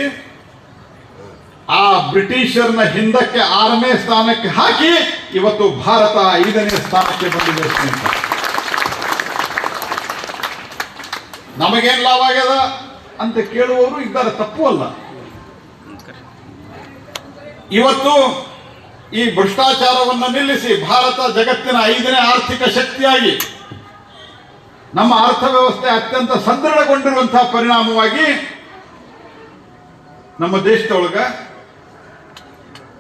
ಆ ಬ್ರಿಟಿಷರ್ನ ಹಿಂದಕ್ಕೆ ಆರನೇ ಸ್ಥಾನಕ್ಕೆ ಹಾಕಿ ಇವತ್ತು ಭಾರತ ಐದನೇ ಸ್ಥಾನಕ್ಕೆ ಬಂದಿದೆ ನಮಗೇನ್ ಲಾಭ ಆಗ್ಯದ ಅಂತ ಕೇಳುವವರು ಇದ್ದಾರೆ, ತಪ್ಪು ಅಲ್ಲ. ಇವತ್ತು ಈ ಭ್ರಷ್ಟಾಚಾರವನ್ನು ನಿಲ್ಲಿಸಿ ಭಾರತ ಜಗತ್ತಿನ ಐದನೇ ಆರ್ಥಿಕ ಶಕ್ತಿಯಾಗಿ, ನಮ್ಮ ಅರ್ಥವ್ಯವಸ್ಥೆ ಅತ್ಯಂತ ಸದೃಢಗೊಂಡಿರುವಂತಹ ಪರಿಣಾಮವಾಗಿ ನಮ್ಮ ದೇಶದೊಳಗ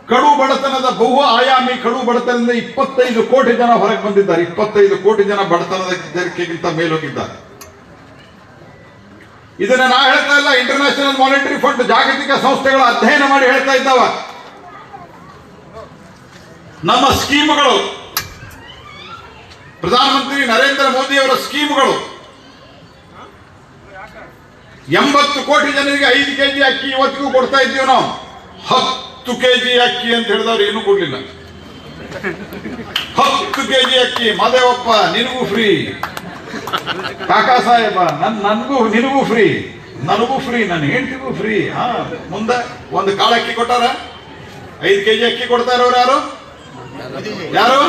ಕಡು ಬಡತನದ ಬಹು ಆಯಾಮಿ ಕಡು ಬಡತನದಿಂದ ಇಪ್ಪತ್ತೈದು ಕೋಟಿ ಜನ ಹೊರಗೆ ಬಂದಿದ್ದಾರೆ. ಇಪ್ಪತ್ತೈದು ಕೋಟಿ ಜನ ಬಡತನದ ಜನಕ್ಕಿಂತ ಮೇಲೋಗಿದ್ದಾರೆ. ಇದನ್ನ ನಾ ಹೇಳ್ತಾ ಇಲ್ಲ. ಇಂಟರ್ನ್ಯಾಷನಲ್ ಮಾನಿಟರಿ ಫಂಡ್ ಜಾಗತಿಕ ಸಂಸ್ಥೆಗಳ ಅಧ್ಯಯನ ಮಾಡಿ ಹೇಳ್ತಾ ಇದ್ದಾವ. ನಮ್ಮ ಸ್ಕೀಮ್ಗಳು. ಪ್ರಧಾನಮಂತ್ರಿ ನರೇಂದ್ರ ಮೋದಿ ಅವರ ಸ್ಕೀಮ್ಗಳು. ಎಂಬತ್ತು ಕೋಟಿ ಜನರಿಗೆ ಐದು ಕೆಜಿ ಅಕ್ಕಿ ಇವತ್ತಿಗೂ ಕೊಡ್ತಾ ಇದ್ದೀವಿ ನಾವು. ಹತ್ತು ಕೆಜಿ ಅಕ್ಕಿ ಅಂತ ಹೇಳಿದವ್ರು ಏನು ಕೊಡ್ಲಿಲ್ಲ. ಹತ್ತು ಕೆಜಿ ಅಕ್ಕಿ, ಮಾದೇವಪ್ಪ, ನಿನಗೂ ಫ್ರೀ ಕಾಕಾ ಸಾಹೇಬ, ನನ್ ನನಗೂ ನಿನಗೂ ಫ್ರೀ ನನಗೂ ಫ್ರೀ ನನ್ನ ಹೆಂಡತಿಗೂ ಫ್ರೀ ಹಾ, ಮುಂದೆ ಒಂದು ಕಾಳು ಅಕ್ಕಿ ಕೊಟ್ಟಾರ? ಐದು ಕೆಜಿ ಅಕ್ಕಿ ಕೊಡ್ತಾ ಇರೋರು ಯಾರು? ಯಾರು?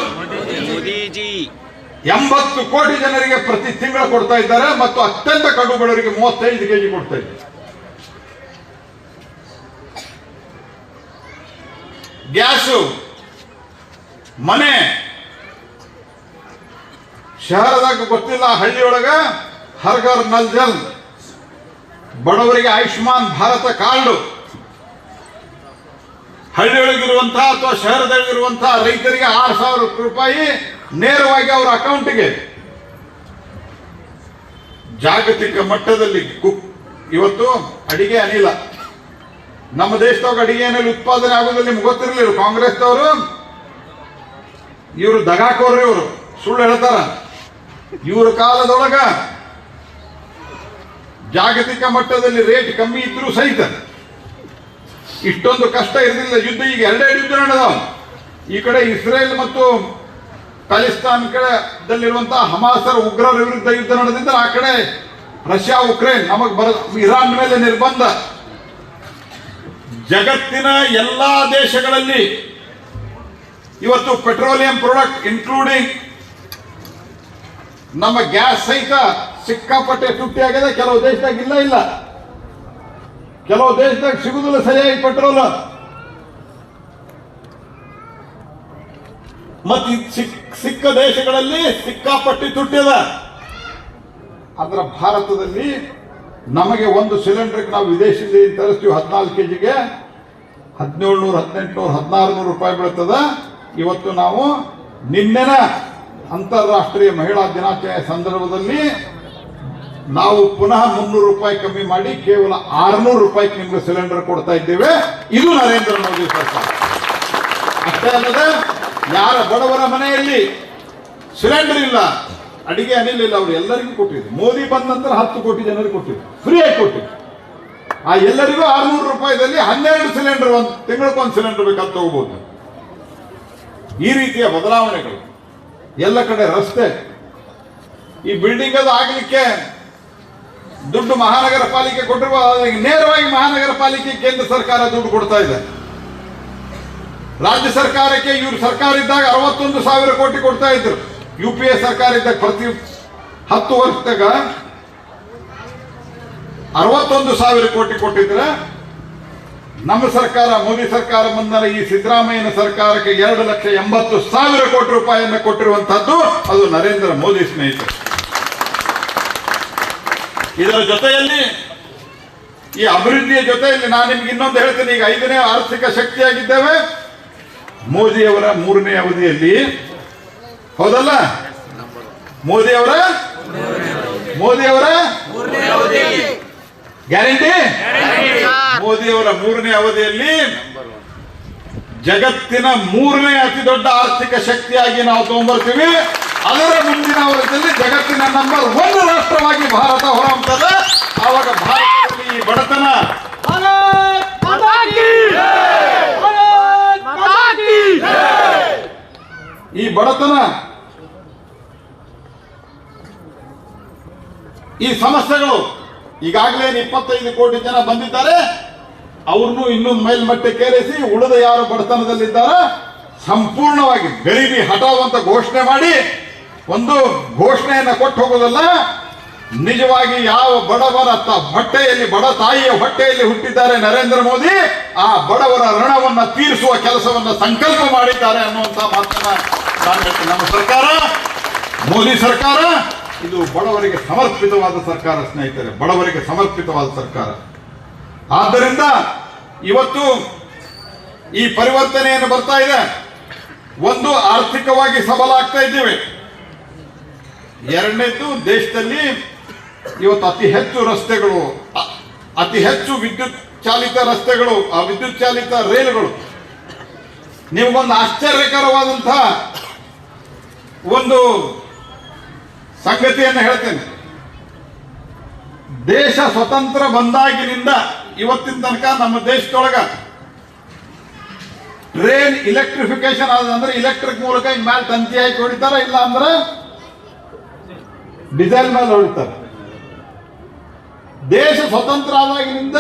ಎಂಬತ್ತು ಕೋಟಿ ಜನರಿಗೆ ಪ್ರತಿ ತಿಂಗಳು ಕೊಡ್ತಾ ಇದ್ದಾರೆ ಮತ್ತು ಅತ್ಯಂತ ಕಡು ಬಡವರಿಗೆ ಮೂವತ್ತೈದು ಕೆಜಿ ಕೊಡ್ತಾ ಇದ್ದಾರೆ. ಗ್ಯಾಸು ಮನೆ ಶಹರದಾಗ ಗೊತ್ತಿಲ್ಲ ಹಳ್ಳಿಯೊಳಗ ಹರ್ಗರ್ ನಲ್ ಜಲ್ ಬಡವರಿಗೆ ಆಯುಷ್ಮಾನ್ ಭಾರತ ಕಾರ್ಡು. ಹಳ್ಳಿಯೊಳಗಿರುವಂತಹ ಅಥವಾ ಶಹರದೊಳಗಿರುವಂತಹ ರೈತರಿಗೆ ಆರು ಸಾವಿರ ರೂಪಾಯಿ ನೇರವಾಗಿ ಅವರ ಅಕೌಂಟ್ಗೆ. ಜಾಗತಿಕ ಮಟ್ಟದಲ್ಲಿ ಕುಕ್ ಇವತ್ತು ಅಡಿಗೆ ಅನಿಲ. ನಮ್ಮ ದೇಶದವ್ರಿಗೆ ಅಡಿಗೆ ಅನಿಲ ಉತ್ಪಾದನೆ ಆಗೋದ್ರಲ್ಲಿ ನಿಮ್ಗೆ ಗೊತ್ತಿರಲಿಲ್ಲ. ಕಾಂಗ್ರೆಸ್ದವರು, ಇವರು ದಗಾಕೋರ್ರಿ ಇವರು. ಸುಳ್ಳು ಹೇಳ್ತಾರ. ಇವ್ರ ಕಾಲದೊಳಗ ಜಾಗತಿಕ ಮಟ್ಟದಲ್ಲಿ ರೇಟ್ ಕಮ್ಮಿ ಇದ್ರೂ ಸಹಿತ ಇಷ್ಟೊಂದು ಕಷ್ಟ ಇರಲಿಲ್ಲ. ಯುದ್ಧ ಈಗ ಎರಡೇ ಯುದ್ಧ ನಡೆದವ. ಈ ಕಡೆ ಇಸ್ರೇಲ್ ಮತ್ತು ಪಾಲಿಸ್ತಾನ್ ಕಡೆದಲ್ಲಿರುವಂತಹ ಹಮಾಸರ ಉಗ್ರರ ವಿರುದ್ಧ ಯುದ್ಧ ನಡೆದಿದ್ದರೆ ಆ ಕಡೆ ರಷ್ಯಾ, ಉಕ್ರೇನ್, ನಮಗ್ ಬರ, ಇರಾನ್ ಮೇಲೆ ನಿರ್ಬಂಧ. ಜಗತ್ತಿನ ಎಲ್ಲಾ ದೇಶಗಳಲ್ಲಿ ಇವತ್ತು ಪೆಟ್ರೋಲಿಯಂ ಪ್ರಾಡಕ್ಟ್ ಇನ್ಕ್ಲೂಡಿಂಗ್ ನಮ್ಮ ಗ್ಯಾಸ್ ಸಹಿತ ಸಿಕ್ಕಾಪಟ್ಟೆ ತುಟ್ಟಿ ಆಗಿದೆ ಕೆಲವು ದೇಶದಾಗ ಇಲ್ಲ ಇಲ್ಲ. ಕೆಲವು ದೇಶದಾಗ ಸಿಗುದಿಲ್ಲ ಸರಿಯಾಗಿ ಪೆಟ್ರೋಲ್. ಮತ್ತು ಸಿಕ್, ಸಿಕ್ಕ ದೇಶಗಳಲ್ಲಿ ಸಿಕ್ಕಾಪಟ್ಟಿ ತುಟ್ಟಿದ. ಅದರ ಭಾರತದಲ್ಲಿ ನಮಗೆ ಒಂದು ಸಿಲಿಂಡರ್ಗೆ ನಾವು ವಿದೇಶದಿಂದ ತರಿಸ್ತೀವಿ ಹದಿನಾಲ್ಕು ಕೆ ಜಿಗೆ ಹದಿನೇಳು ನೂರು ಹದಿನೆಂಟುನೂರು ಹದಿನಾರು ನೂರು ರೂಪಾಯಿ ಬೀಳ್ತದ. ಇವತ್ತು ನಾವು ನಿನ್ನೆನ ಅಂತಾರಾಷ್ಟ್ರೀಯ ಮಹಿಳಾ ದಿನಾಚರಣೆ ಸಂದರ್ಭದಲ್ಲಿ ನಾವು ಪುನಃ ಮುನ್ನೂರು ರೂಪಾಯಿ ಕಮ್ಮಿ ಮಾಡಿ ಕೇವಲ ಆರ್ನೂರು ರೂಪಾಯಿಗೆ ನಿಮ್ಗೆ ಸಿಲಿಂಡರ್ ಕೊಡ್ತಾ ಇದ್ದೇವೆ. ಇದು ನರೇಂದ್ರ ಮೋದಿ ಸರ್ಕಾರ. ಅಷ್ಟೇ ಅಲ್ಲದೆ, ಯಾರ ಬಡವರ ಮನೆಯಲ್ಲಿ ಸಿಲಿಂಡರ್ ಇಲ್ಲ, ಅಡಿಗೆ ಅನಿಲ್ ಇಲ್ಲ, ಅವ್ರು ಎಲ್ಲರಿಗೂ ಕೊಟ್ಟಿದ್ರು. ಮೋದಿ ಬಂದ ನಂತರ ಹತ್ತು ಕೋಟಿ ಜನರಿಗೆ ಕೊಟ್ಟಿದ್ರು. ಫ್ರೀ ಆಗಿ ಕೊಟ್ಟಿದ್ರು. ಆ ಎಲ್ಲರಿಗೂ ಆರ್ನೂರು ರೂಪಾಯಿದಲ್ಲಿ ಹನ್ನೆರಡು ಸಿಲಿಂಡರ್ ಒಂದು ತಿಂಗಳಿಗೆ ಒಂದು ಸಿಲಿಂಡರ್ ಬೇಕಾದ ತಗೋಬಹುದು ಈ ರೀತಿಯ ಬದಲಾವಣೆಗಳು. ಎಲ್ಲ ಕಡೆ ರಸ್ತೆ. ಈ ಬಿಲ್ಡಿಂಗ್ ಅದು ಆಗ್ಲಿಕ್ಕೆ ದುಡ್ಡು ಮಹಾನಗರ ಪಾಲಿಕೆ ಕೊಟ್ಟಿರುವ ನೇರವಾಗಿ ಮಹಾನಗರ ಪಾಲಿಕೆ ಕೇಂದ್ರ ಸರ್ಕಾರ ದುಡ್ಡು ಕೊಡ್ತಾ ಇದೆ. ರಾಜ್ಯ ಸರ್ಕಾರಕ್ಕೆ ಇವರು ಸರ್ಕಾರ ಇದ್ದಾಗ ಅರವತ್ತೊಂದು ಸಾವಿರ ಕೋಟಿ ಕೊಡ್ತಾ ಇದ್ರು. ಯು ಪಿ ಎ ಸರ್ಕಾರ ಇದ್ದಾಗ ಪ್ರತಿ ಹತ್ತು ವರ್ಷದಾಗ ಅರವತ್ತೊಂದು ಸಾವಿರ ಕೋಟಿ ಕೊಟ್ಟಿದ್ರೆ ನಮ್ಮ ಸರ್ಕಾರ, ಮೋದಿ ಸರ್ಕಾರ ಬಂದ ಈ ಸಿದ್ದರಾಮಯ್ಯನ ಸರ್ಕಾರಕ್ಕೆ ಎರಡು ಲಕ್ಷ ಎಂಬತ್ತು ಸಾವಿರ ಕೋಟಿ ರೂಪಾಯಿಯನ್ನು ಕೊಟ್ಟಿರುವಂತಹದ್ದು ಅದು ನರೇಂದ್ರ ಮೋದಿ ಸ್ನೇಹಿತರು. ಇದರ ಜೊತೆಯಲ್ಲಿ ಈ ಅಭಿವೃದ್ಧಿಯ ಜೊತೆಯಲ್ಲಿ ನಾನು ನಿಮ್ಗೆ ಇನ್ನೊಂದು ಹೇಳ್ತೀನಿ. ಈಗ ಐದನೇ ಆರ್ಥಿಕ ಶಕ್ತಿಯಾಗಿದ್ದೇವೆ. ಮೋದಿಯವರ ಮೂರನೇ ಅವಧಿಯಲ್ಲಿ. ಹೌದಲ್ಲ? ಮೋದಿಯವರ ಮೋದಿಯವರ ಗ್ಯಾರಂಟಿ? ಮೋದಿಯವರ ಮೂರನೇ ಅವಧಿಯಲ್ಲಿ ಜಗತ್ತಿನ ಮೂರನೇ ಅತಿ ದೊಡ್ಡ ಆರ್ಥಿಕ ಶಕ್ತಿಯಾಗಿ ನಾವು ತಗೊಂಡ್ಬರ್ತೀವಿ ಅದರ ಮುಂದಿನ ವರ್ಷದಲ್ಲಿ ಜಗತ್ತಿನ ನಂಬರ್ ಒಂದು ರಾಷ್ಟ್ರವಾಗಿ ಭಾರತ ಹೊರಹಂತದ ಆವಾಗ ಭಾರತದಲ್ಲಿ ಈ ಬಡತನ. ಈ ಬಡತನ ಈ ಸಮಸ್ಯೆಗಳು ಈಗಾಗಲೇ ಇಪ್ಪತ್ತೈದು ಕೋಟಿ ಜನ ಬಂದಿದ್ದಾರೆ. ಅವ್ರನ್ನು ಇನ್ನೊಂದು ಮೇಲ್ಮಟ್ಟಕ್ಕೇರಿಸಿ ಉಳಿದ ಯಾರು ಬಡತನದಲ್ಲಿದ್ದಾರೋ ಸಂಪೂರ್ಣವಾಗಿ ಗರಿಬಿ ಹಟಾವಂತ ಘೋಷಣೆ ಮಾಡಿ ಒಂದು ಘೋಷಣೆಯನ್ನು ಕೊಟ್ಟು ಹೋಗೋದಲ್ಲ? ನಿಜವಾಗಿ ಯಾವ ಬಡವರ ಹೊಟ್ಟೆಯಲ್ಲಿ ಬಡ ತಾಯಿಯ ಹೊಟ್ಟೆಯಲ್ಲಿ ಹುಟ್ಟಿದ್ದಾರೆ ನರೇಂದ್ರ ಮೋದಿ, ಆ ಬಡವರ ಋಣವನ್ನು ತೀರಿಸುವ ಕೆಲಸವನ್ನ ಸಂಕಲ್ಪ ಮಾಡಿದ್ದಾರೆ ಅನ್ನುವಂತ ಮಾತನ್ನ. ನಮ್ಮ ಸರ್ಕಾರ, ಮೋದಿ ಸರ್ಕಾರ, ಇದು ಬಡವರಿಗೆ ಸಮರ್ಪಿತವಾದ ಸರ್ಕಾರ ಸ್ನೇಹಿತರೆ, ಬಡವರಿಗೆ ಸಮರ್ಪಿತವಾದ ಸರ್ಕಾರ. ಆದ್ದರಿಂದ ಇವತ್ತು ಈ ಪರಿವರ್ತನೆಯನ್ನು ಬರ್ತಾ ಇದೆ. ಒಂದು ಆರ್ಥಿಕವಾಗಿ ಸಬಲ ಆಗ್ತಾ ಇದ್ದೇವೆ. ಎರಡನೇದ್ದು ದೇಶದಲ್ಲಿ ಇವತ್ತು ಅತಿ ಹೆಚ್ಚು ರಸ್ತೆಗಳು ಅತಿ ಹೆಚ್ಚು ವಿದ್ಯುತ್ ಚಾಲಿತ ರಸ್ತೆಗಳು, ಆ ವಿದ್ಯುತ್ ಚಾಲಿತ ರೈಲುಗಳು. ನಿಮಗೊಂದು ಆಶ್ಚರ್ಯಕರವಾದಂತಹ ಒಂದು ಸಂಗತಿಯನ್ನು ಹೇಳ್ತೇನೆ. ದೇಶ ಸ್ವತಂತ್ರ ಬಂದಾಗಿನಿಂದ ಇವತ್ತಿನ ತನಕ ನಮ್ಮ ದೇಶದೊಳಗ ಟ್ರೈನ್ ಇಲೆಕ್ಟ್ರಿಫಿಕೇಶನ್ ಆದಂದ್ರೆ ಇಲೆಕ್ಟ್ರಿಕ್ ಮೂಲಕ ಮೇಲೆ ತಂತಿ ಹಾಕಿ ಹೊಡಿತಾರ, ಇಲ್ಲ ಅಂದ್ರೆ ಡೀಸೆಲ್ ಮೇಲೆ ಹೊಡಿತಾರೆ ದೇಶ ಸ್ವತಂತ್ರ ಆದಾಗಿನಿಂದ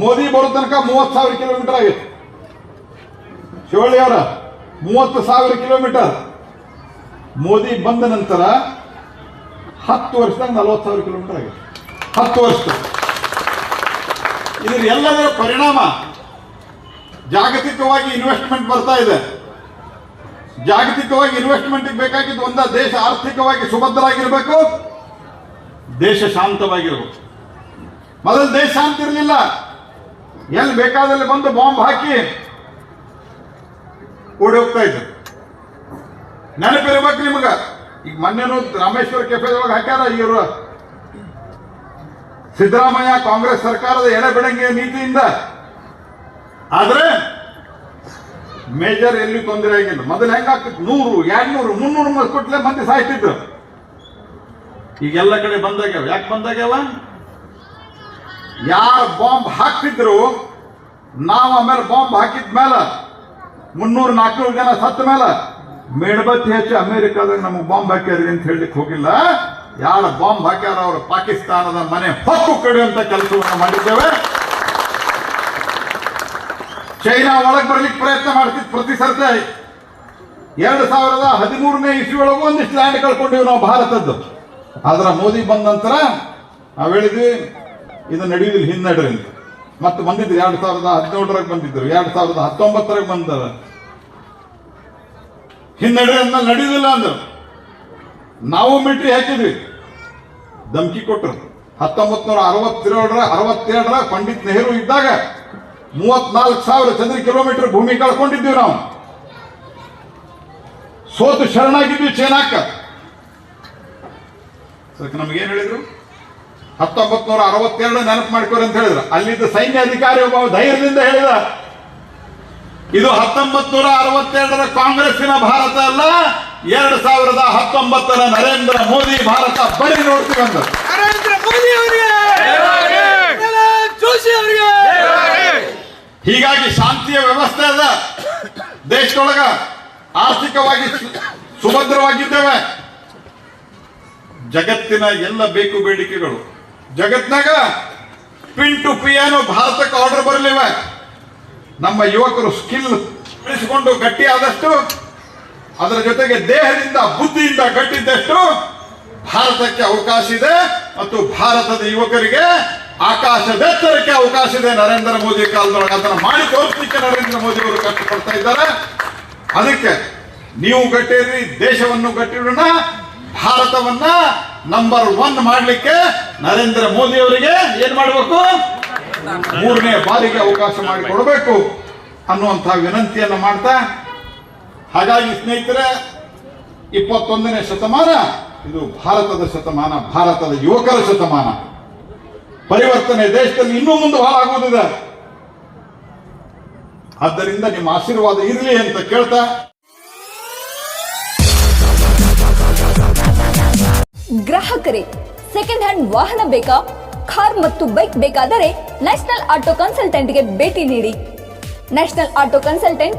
ಮೋದಿ ಬರೋ ತನಕ ಮೂವತ್ತು ಸಾವಿರ ಕಿಲೋಮೀಟರ್ ಆಗಿತ್ತು ಶಿವಳ್ಳಿ ಅವರ, ಮೂವತ್ತು ಸಾವಿರ ಕಿಲೋಮೀಟರ್. ಮೋದಿ ಬಂದ ನಂತರ ಹತ್ತು ವರ್ಷದಾಗ ನಲವತ್ತು ಸಾವಿರ ಕಿಲೋಮೀಟರ್ ಆಗಿತ್ತು ಹತ್ತು ವರ್ಷ. ಇದರ ಎಲ್ಲದರ ಪರಿಣಾಮ ಜಾಗತಿಕವಾಗಿ ಇನ್ವೆಸ್ಟ್ಮೆಂಟ್ ಬರ್ತಾ ಇದೆ. ಜಾಗತಿಕವಾಗಿ ಇನ್ವೆಸ್ಟ್ಮೆಂಟ್ ಬೇಕಾಗಿದ್ದು ಒಂದ ದೇಶ ಆರ್ಥಿಕವಾಗಿ ಸುಭದ್ರವಾಗಿರ್ಬೇಕು ದೇಶ ಶಾಂತವಾಗಿರ್ಬೇಕು. ಮೊದಲು ದೇಶ ಶಾಂತ ಇರಲಿಲ್ಲ. ಎಲ್ಲಿ ಬೇಕಾದಲ್ಲಿ ಬಂದು ಬಾಂಬ್ ಹಾಕಿ ಓಡಿ ಹೋಗ್ತಾ ಇದ್ರು. ನೆನಪಿರ್ಬೇಕು ನಿಮಗ. ಈಗ ಮೊನ್ನೆನು ರಾಮೇಶ್ವರ ಕೆಫೆದೊಳಗೆ ಹಾಕ್ಯಾರ ಇವರು. ಸಿದ್ದರಾಮಯ್ಯ ಕಾಂಗ್ರೆಸ್ ಸರ್ಕಾರದ ಎಡೆಬಿಡಂಗಿಯ ನೀತಿಯಿಂದ. ಆದ್ರೆ ಮೇಜರ್ ಎಲ್ಲಿ ತೊಂದರೆ ಆಗಿಲ್ಲ. ಮೊದಲು ಹೆಂಗಾಗ್ತಿತ್ತು ನೂರು, ಎರಡ್ನೂರು, ಮುನ್ನೂರು ಕೊಟ್ಲೆ ಮತ್ತೆ ಸಾಯ್ತಿದ್ರು. ಈಗೆಲ್ಲ ಕಡೆ ಬಂದಾಗ್ಯಾವ. ಯಾಕೆ ಬಂದಾಗ್ಯಾವ? ಯಾರು ಬಾಂಬ್ ಹಾಕ್ತಿದ್ರು, ನಾವು ಆಮೇಲೆ ಬಾಂಬ್ ಹಾಕಿದ ಮೇಲೆ ಮುನ್ನೂರು, ನಾಲ್ಕುನೂರು ಜನ ಸತ್ತ ಮೇಲೆ ಮೇಣಬತ್ತಿ ಹೆಚ್ಚು ಅಮೆರಿಕಾದಾಗ ನಮಗೆ ಬಾಂಬ್ ಹಾಕ್ಯಾರಿ ಅಂತ ಹೇಳಲಿಕ್ಕೆ ಹೋಗಿಲ್ಲ. ಯಾರು ಬಾಂಬ್ ಹಾಕ್ಯಾರ ಅವರು ಪಾಕಿಸ್ತಾನದ ಮನೆ ಹೊಕ್ಕು ಕಡಿಯುವಂತ ಕೆಲಸವನ್ನು ಮಾಡಿದ್ದೇವೆ. ಚೈನಾ ಒಳಗೆ ಬರ್ಲಿಕ್ಕೆ ಪ್ರಯತ್ನ ಮಾಡ್ತಿತ್ತು ಪ್ರತಿ ಸರ್ತಿ. ಎರಡು ಸಾವಿರದ ಹದಿಮೂರನೇ ಇಸ್ವಿ ಒಳಗೂ ಒಂದಿಷ್ಟು ಲ್ಯಾಂಡ್ ಕಳ್ಕೊಂಡಿವಿ ನಾವು ಭಾರತದ್ದು. ಆದ್ರೆ ಮೋದಿ ಬಂದ ನಂತರ ನಾವು ಹೇಳಿದ್ವಿ, ಇದು ನಡೆಯುವುದಿಲ್ಲ ಹಿನ್ನಡೆ ಮತ್ತೆ ಬಂದಿದ್ರು, ಎರಡು ಸಾವಿರದ ಹದಿನೇಳರಾಗ ಬಂದಿದ್ರು, ಎರಡು ಸಾವಿರದ ಹತ್ತೊಂಬತ್ತರಾಗ ಬಂದಾರ. ಹಿನ್ನಡೆ ಅಂತ ನಡೆಯುವುದಿಲ್ಲ ಅಂದರು. ನಾವು ಮಿಟ್ರಿ ಹಾಕಿದ್ವಿ. ಧಮಕಿ ಕೊಟ್ಟರು ಹತ್ತೊಂಬತ್ತು ನೂರ ಅರವತ್ತೇಳರ ಅರವತ್ತೇಳರ ಪಂಡಿತ್ ನೆಹರು ಇದ್ದಾಗ ಮೂವತ್ನಾಲ್ಕು ಸಾವಿರ ಚಂದ್ರ ಕಿಲೋಮೀಟರ್ ಭೂಮಿ ಕಳ್ಕೊಂಡಿದ್ವಿ ನಾವು. ಸೋತು ಶರಣಾಗಿದ್ದೀವಿ ಚೈನಾಕ್ಕ. ಅದಕ್ಕೆ ನಮಗೇನು ಹೇಳಿದ್ರು? ಹತ್ತೊಂಬತ್ ನೂರ ಅರವತ್ತೆರಡು ನೆನಪು ಮಾಡ್ಕೊರಿ ಅಂತ ಹೇಳಿದ್ರು. ಅಲ್ಲಿದ್ದ ಸೈನ್ಯ ಅಧಿಕಾರಿ ಒಬ್ಬ ಧೈರ್ಯದಿಂದ ಹೇಳಿದ. ಇದು ಹತ್ತೊಂಬತ್ ನೂರ ಅರವತ್ತೆರಡರ ಕಾಂಗ್ರೆಸ್ಸಿನ ಭಾರತ ಅಲ್ಲ ಎರಡ್ ಸಾವಿರದ ಹತ್ತೊಂಬತ್ತರ ನರೇಂದ್ರ ಮೋದಿ ಭಾರತ ಬರೀ ನೋಡ್ತೀವಿ ಅಂತ. ಹೀಗಾಗಿ ಶಾಂತಿಯ ವ್ಯವಸ್ಥೆ ಅಲ್ಲ. ದೇಶದೊಳಗ ಆರ್ಥಿಕವಾಗಿ ಸುಭದ್ರವಾಗಿದ್ದೇವೆ. ಜಗತ್ತಿನ ಎಲ್ಲ ಬೇಕು ಬೇಡಿಕೆಗಳು. ಜಗತ್ನಾಗ ಪಿನ್ ಟು ಪಿಯಾನು ಭಾರತಕ್ಕೆ ಆರ್ಡರ್ ಬರಲಿವೆ. ನಮ್ಮ ಯುವಕರು ಸ್ಕಿಲ್ ಬೆಳೆಸಿಕೊಂಡು ಗಟ್ಟಿ ಆದಷ್ಟು, ಅದರ ಜೊತೆಗೆ ದೇಹದಿಂದ ಬುದ್ಧಿಯಿಂದ ಗಟ್ಟಿದ್ದಷ್ಟು ಭಾರತಕ್ಕೆ ಅವಕಾಶ ಇದೆ ಮತ್ತು ಭಾರತದ ಯುವಕರಿಗೆ ಆಕಾಶದೆತ್ತರಕ್ಕೆ ಅವಕಾಶ ಇದೆ. ನರೇಂದ್ರ ಮೋದಿ ಕಾಲದೊಳಗೆ ಅದನ್ನು ಮಾಡಿ ತೋರಿಸಲಿಕ್ಕೆ ನರೇಂದ್ರ ಮೋದಿ ಅವರು ಕಷ್ಟಪಡ್ತಾ ಇದ್ದಾರೆ. ಅದಕ್ಕೆ ನೀವು ಗಟ್ಟಿರಿ, ದೇಶವನ್ನು ಗಟ್ಟಿಡೋಣ. ಭಾರತವನ್ನ ನಂಬರ್ ಒನ್ ಮಾಡಲಿಕ್ಕೆ ನರೇಂದ್ರ ಮೋದಿ ಅವರಿಗೆ ಏನ್ ಮಾಡಬೇಕು? ಮೂರನೇ ಬಾರಿಗೆ ಅವಕಾಶ ಮಾಡಿಕೊಡಬೇಕು ಅನ್ನುವಂಥ ವಿನಂತಿಯನ್ನು ಮಾಡ್ತಾ. ಹಾಗಾಗಿ ಸ್ನೇಹಿತರೆ, ಇಪ್ಪತ್ತೊಂದನೇ ಶತಮಾನ ಇದು ಭಾರತದ ಶತಮಾನ, ಭಾರತದ ಯುವಕರ ಶತಮಾನ. ಪರಿವರ್ತನೆ ದೇಶದಲ್ಲಿ ಇನ್ನೂ ಮುಂದೆ ಹಾಳಾಗುವುದಿದೆ. ಆದ್ದರಿಂದ ನಿಮ್ಮ ಆಶೀರ್ವಾದ ಇರಲಿ ಅಂತ ಕೇಳ್ತಾ ಗ್ರಾಹಕರೇ ಸೆಕೆಂಡ್ ಹ್ಯಾಂಡ್ ವಾಹನ ಬೇಕಾ? ಕಾರ್ ಮತ್ತು ಬೈಕ್ ಬೇಕಾದರೆ ನ್ಯಾಷನಲ್ ಆಟೋ ಕನ್ಸಲ್ಟೆಂಟ್ಗೆ ಭೇಟಿ ನೀಡಿ. National auto consultant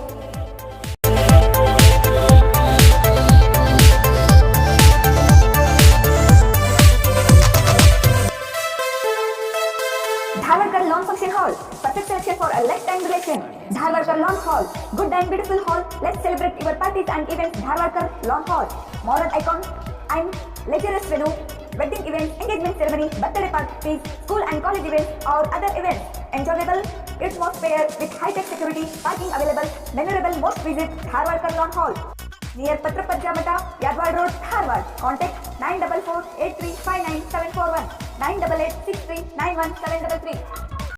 Darwarkar Lawn Hall. Good day, beautiful hall. Let's celebrate your parties and events. Events Lawn Hall. Hall Icon. I'm luxurious venue. wedding events, engagement ceremony, birthday parties, school and college events or other events. Enjoyable atmosphere with high-tech security, parking available, memorable most visit Harvard Lawn Hall. Near Patra Panjamata, Yadwad Road, Harvard. Contact 944 8359741 988